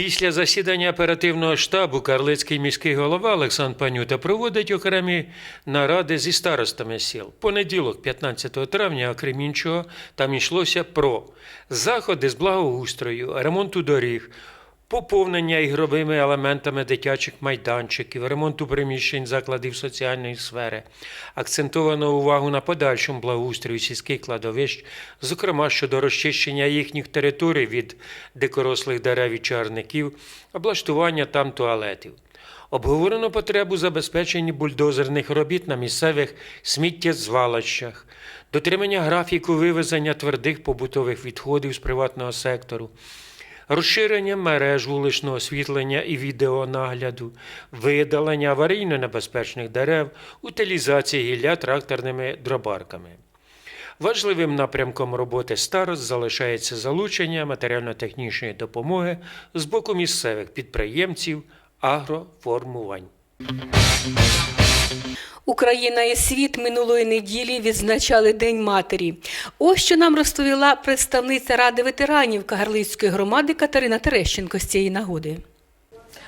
Після засідання оперативного штабу Карлицький міський голова Олександр Панюта проводить окремі наради зі старостами сіл. Понеділок, 15 травня, окрім іншого, там йшлося про заходи з благоустрою, ремонту доріг, поповнення ігровими елементами дитячих майданчиків, ремонту приміщень закладів соціальної сфери. Акцентовано увагу на подальшому благоустрою сільських кладовищ, зокрема щодо розчищення їхніх територій від дикорослих дерев і чарників, облаштування там туалетів. Обговорено потребу забезпечення бульдозерних робіт на місцевих сміттєзвалищах, дотримання графіку вивезення твердих побутових відходів з приватного сектору, розширення мереж вуличного освітлення і відеонагляду, видалення аварійно небезпечних дерев, утилізації гілля тракторними дробарками. Важливим напрямком роботи старост залишається залучення матеріально-технічної допомоги з боку місцевих підприємців агроформувань. Україна і світ минулої неділі відзначали День матері. Ось що нам розповіла представниця Ради ветеранів Кагарлицької громади Катерина Терещенко з цієї нагоди.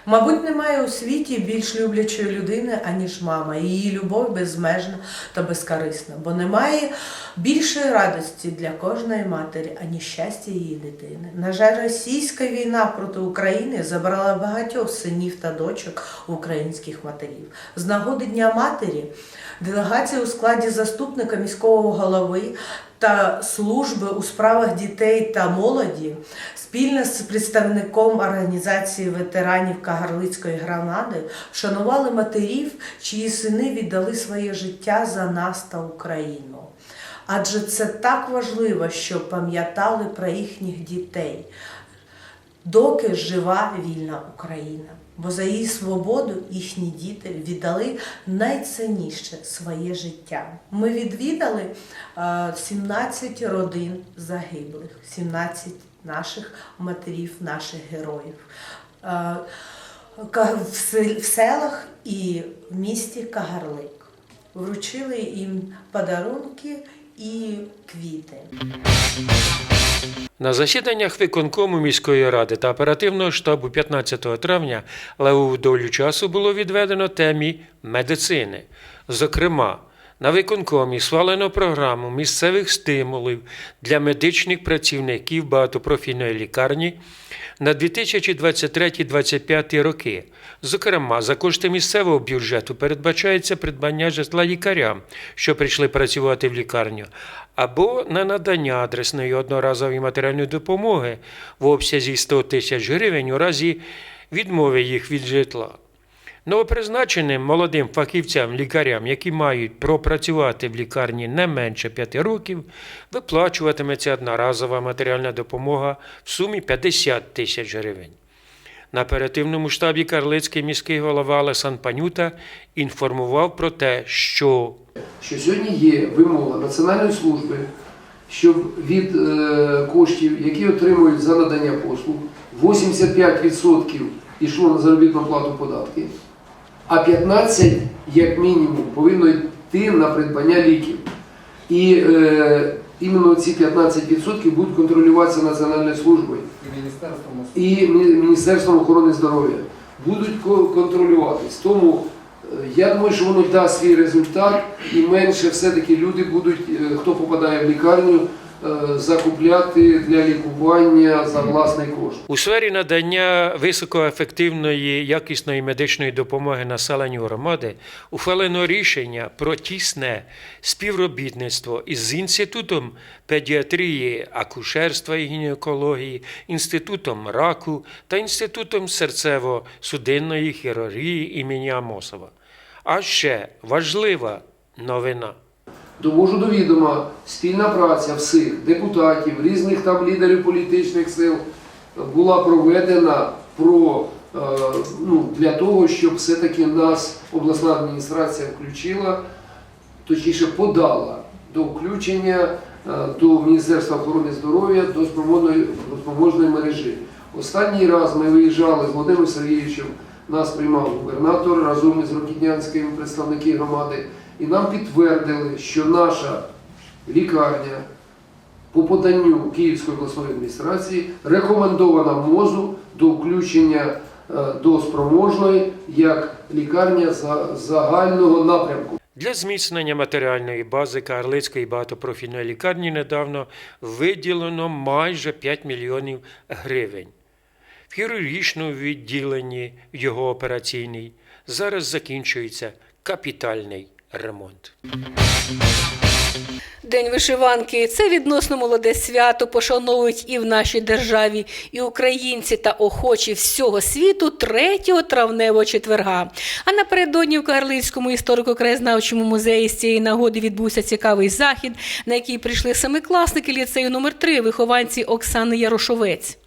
Мабуть, немає у світі більш люблячої людини, аніж мама. Її любов безмежна та безкорисна, бо немає більшої радості для кожної матері, ані щастя її дитини. На жаль, російська війна проти України забрала багатьох синів та дочок українських матерів. З нагоди Дня матері делегація у складі заступника міського голови та служби у справах дітей та молоді спільно з представником організації ветеранів Кагарлицької громади вшанували матерів, чиї сини віддали своє життя за нас та Україну. Адже це так важливо, щоб пам'ятали про їхніх дітей, доки жива вільна Україна. Бо за її свободу їхні діти віддали найцінніше своє життя. Ми відвідали е, 17 родин загиблих, 17 наших матерів, наших героїв. Е, в селах і в місті Кагарлик. Вручили їм подарунки і квіти. На засіданнях виконкому міської ради та оперативного штабу 15 травня левову долю часу було відведено темі медицини. Зокрема, на виконкомі схвалено програму місцевих стимулів для медичних працівників багатопрофільної лікарні на 2023-2025 роки. Зокрема, за кошти місцевого бюджету передбачається придбання житла лікарям, що прийшли працювати в лікарню, або на надання адресної одноразової матеріальної допомоги в обсязі 100 тисяч гривень у разі відмови їх від житла. Новопризначеним молодим фахівцям, лікарям, які мають пропрацювати в лікарні не менше 5 років, виплачуватиметься одноразова матеріальна допомога в сумі 50 тисяч гривень. На оперативному штабі Карлицький міський голова Олесан Панюта інформував про те, що що сьогодні є вимога Національної служби, щоб від е, коштів, які отримують за надання послуг, 85% йшло на заробітну плату податки, а 15% як мінімум повинно йти на придбання ліків. І е, іменно ці 15% будуть контролюватися Національною службою і міністерством і Міністерством охорони здоров'я будуть контролюватись. Тому е, я думаю, що воно дасть свій результат, і менше все-таки люди будуть, е, хто попадає в лікарню, закупляти для лікування за власний кошт. у сфері надання високоефективної якісної медичної допомоги населенню громади ухвалено рішення про тісне співробітництво із Інститутом педіатрії, акушерства і гінекології, Інститутом раку та Інститутом серцево-судинної хірургії імені Амосова. А ще важлива новина. Довожу до відома спільна праця всіх депутатів, різних там лідерів політичних сил була проведена про е, ну, для того, щоб все-таки нас обласна адміністрація включила, точніше подала до включення е, до Міністерства охорони здоров'я до спроможної, мережі. Останній раз ми виїжджали з Володимиром Сергійовичем, нас приймав губернатор разом із Рокітнянським представники громади, і нам підтвердили, що наша лікарня по поданню Київської обласної адміністрації рекомендована МОЗу до включення е, до спроможної як лікарня загального напрямку. Для зміцнення матеріальної бази Карлицької багатопрофільної лікарні недавно виділено майже 5 мільйонів гривень. В хірургічному відділенні його операційній зараз закінчується капітальний ремонт. День вишиванки це відносно молоде свято, пошановують і в нашій державі, і українці та охочі всього світу 3 травневого четверга. А напередодні в Кагарлицькому історико-краєзнавчому музеї з цієї нагоди відбувся цікавий захід, на який прийшли семикласники ліцею номер 3 вихованці Оксани Ярошовець.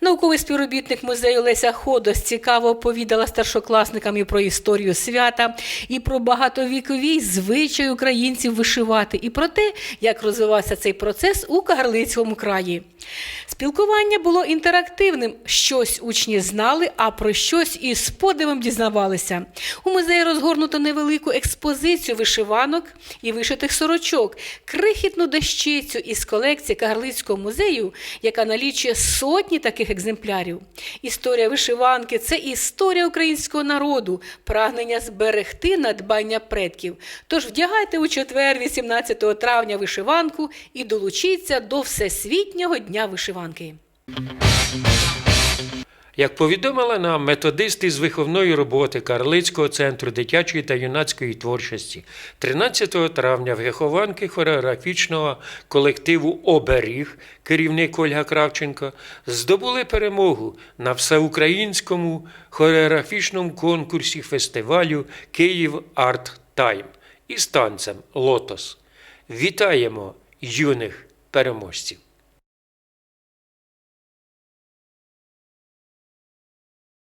Науковий співробітник музею Леся Ходос цікаво оповідала старшокласникам і про історію свята, і про багатовікові звичаї українців вишивати, і про те, як розвивався цей процес у Кагарлицькому краї. Спілкування було інтерактивним. Щось учні знали, а про щось із подивом дізнавалися. У музеї розгорнуто невелику експозицію вишиванок і вишитих сорочок, крихітну дощицю із колекції Кагарлицького музею, яка налічує сотні таких екземплярів. Історія вишиванки це історія українського народу, прагнення зберегти надбання предків. Тож вдягайте у четвер, 18 травня, вишиванку і долучіться до Всесвітнього дня вишиванки. Як повідомила нам методисти з виховної роботи Карлицького центру дитячої та юнацької творчості, 13 травня в вихованки хореографічного колективу Оберіг, керівник Ольга Кравченко, здобули перемогу на всеукраїнському хореографічному конкурсі фестивалю Київ Арт Тайм із танцем Лотос. Вітаємо юних переможців!